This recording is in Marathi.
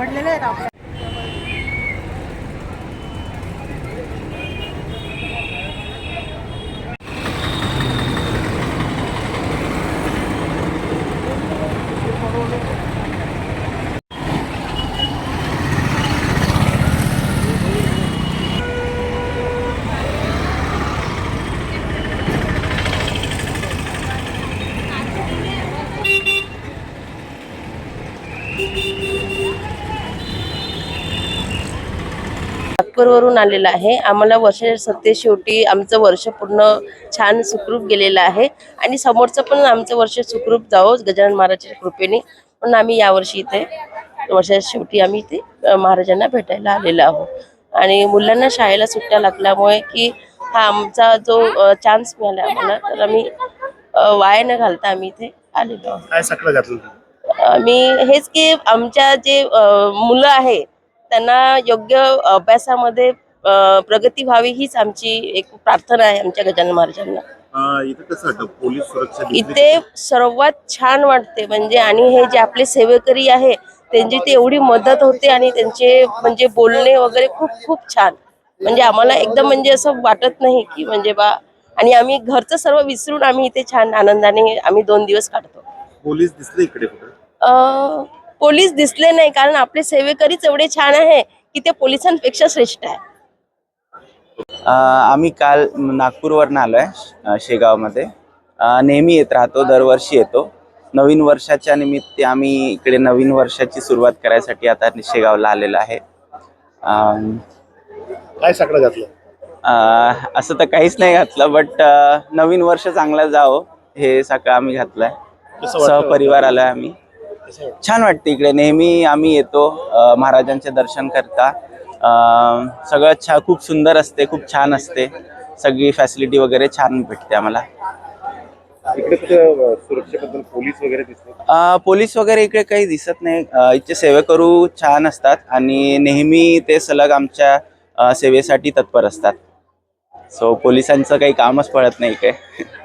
सापडलेले आहेत आपल्या नागपूरवरून आलेला आहे. आम्हाला वर्ष सत्ते शेवटी आमचं वर्ष पूर्ण छान सुखरूप गेलेलं आहे. आणि समोरचं पण आमचं वर्ष सुखरूप जावं गजानन महाराजांच्या कृपेने. म्हणून आम्ही यावर्षी इथे वर्षाच्या शेवटी आम्ही इथे महाराजांना भेटायला आलेलो आहोत. आणि मुलांना शाळेला सुट्ट्या लागल्यामुळे की हा आमचा जो चान्स मिळाला आम्हाला तर आम्ही वाया न घालता आम्ही इथे आलेलो आहोत. मी हेच की आमच्या जे मुलं आहे त्यांना योग्य अभ्यासामध्ये प्रगती व्हावी हीच आमची एक प्रार्थना आहे आमच्या गजानन महाराजांना. इथं सर्वात छान वाटते म्हणजे आणि हे जे आपले सेवेकरी आहे त्यांची ते एवढी मदत होते आणि त्यांचे म्हणजे बोलणे वगैरे खूप खूप छान. म्हणजे आम्हाला एकदम म्हणजे असं वाटत नाही की म्हणजे बा आणि आम्ही घरचं सर्व विसरून आम्ही इथे छान आनंदाने आम्ही दोन दिवस काढतो. पोलीस दिसले इकडे पोलीस दिसले नाही कारण आपले सेवेकरीच एवढे छान आहे की ते पोलिसांपेक्षा श्रेष्ठ आहे. अ, आम्ही काल नागपूरवरून आलो आहे शेगावमध्ये. नेहमी येत राहतो दरवर्षी येतो. नवीन वर्षाच्या निमित्त आम्ही इकडे नवीन वर्षाची सुरुवात करायसाठी आता शेगावला आलेलो आहे. काय सगळं घातलं? अ, असं तर काहीच नाही घातलं बट नवीन वर्ष चांगलं जावं हे सगळं आम्ही घातलंय? सहपरिवार आलोय आम्ही? छान वाटते इकडे. नेहमी आम्ही येतो महाराजांचे दर्शन करता. सगळं छा खूप सुंदर असते खूप छान असते. सगळी फॅसिलिटी वगैरे छान भेटते आम्हाला. सुरक्षेबद्दल पोलीस वगैरे पोलीस इकडे काही दिसत नाही. अ, इथचे सेवेकरू छान असतात आणि नेहमी ते सलग आमच्या सेवेसाठी तत्पर असतात. सो पोलिसांचं काही कामच पडत नाही इकडे.